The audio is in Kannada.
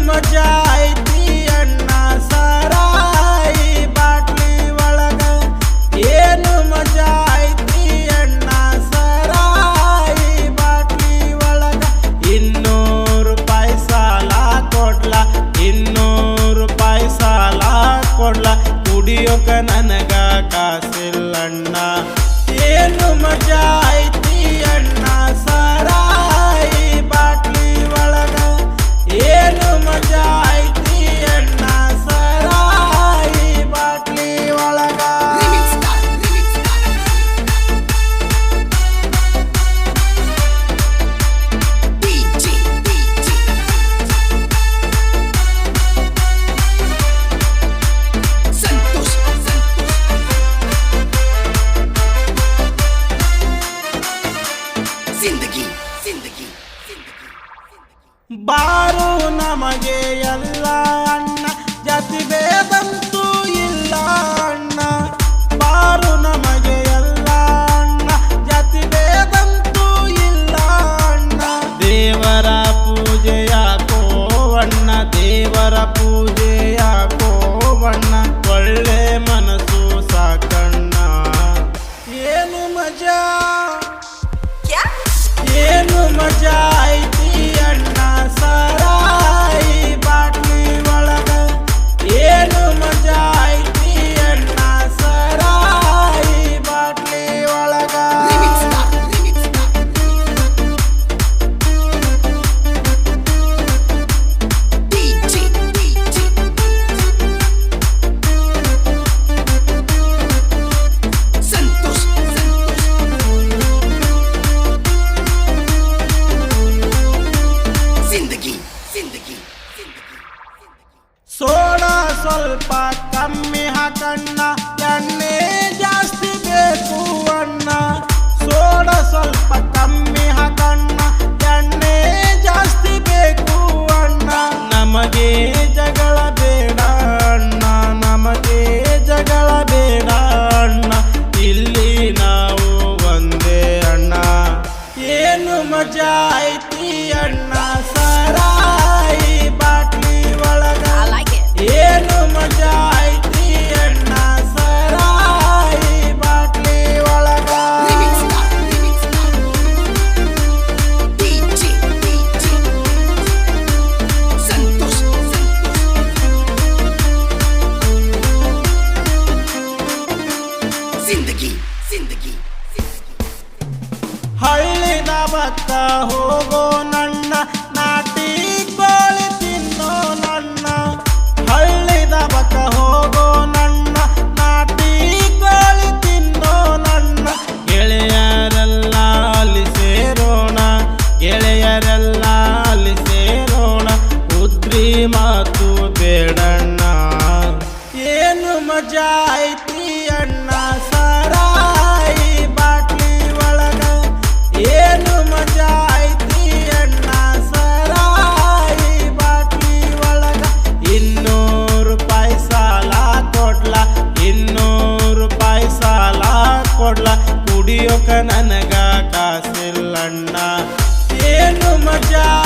ಮಜಾಯ್ತಿ ಅಣ್ಣ ಸಾರಾಯಿ ಬಾಟ್ಲಿ ಒಳಗ. ಏನು ಮಜಾಯ್ತಿ ಅಣ್ಣ ಸಾರಾಯಿ ಬಾಟ್ಲಿ ಒಳಗ? ಇನ್ನೂರು ರೂಪಾಯಿ ಸಾಲ ಕೊಡ್ಲ, ಇನ್ನೂರು ರೂಪಾಯಿ ಸಾಲ ಕೊಡ್ಲ. ಕುಡಿಯೋಕ ನನಗ ಕಾಸಿಲ್ಲಣ್ಣ. ಏನು ಮಜಾ ಬಾರು ನಮಗೆ ಎಲ್ಲ ಅಣ್ಣ. ಜಾತಿ ಬಂತು ಇಲ್ಲ ಅಣ್ಣ. ಬಾರು ನಮಗೆ ಎಲ್ಲ ಅಣ್ಣ. ಜಾತಿ ಬಂತು ಇಲ್ಲ ಅಣ್ಣ. ದೇವರ ಪೂಜೆಯ ಕೋವಣ್ಣ. ದೇವರ ಪೂಜೆಯ ಕೋವಣ್ಣ. ಒಳ್ಳೆ कम्मिह कण्ड ಹಳ್ಳಿದ ಭತ್ತ ಹೋಗೋ ನನ್ನ, ನಾಟಿ ಕೋಳಿ ತಿನ್ನೋ ನನ್ನ. ಹಳ್ಳಿದ ಭತ್ತ ಹೋಗೋ ನನ್ನ, ನಾಟಿ ಕೋಳಿ ತಿನ್ನೋ ನನ್ನ. ಗೆಳೆಯರೆಲ್ಲ ಅಲ್ಲಿ ಸೇರೋಣ, ಗೆಳೆಯರೆಲ್ಲ ಅಲ್ಲಿ ಸೇರೋಣ. ಪುತ್ರಿ ಮಾತು ಬೇಡಣ್ಣ. ಏನು ಮಜಾ ಆಯ್ತು? Sarah.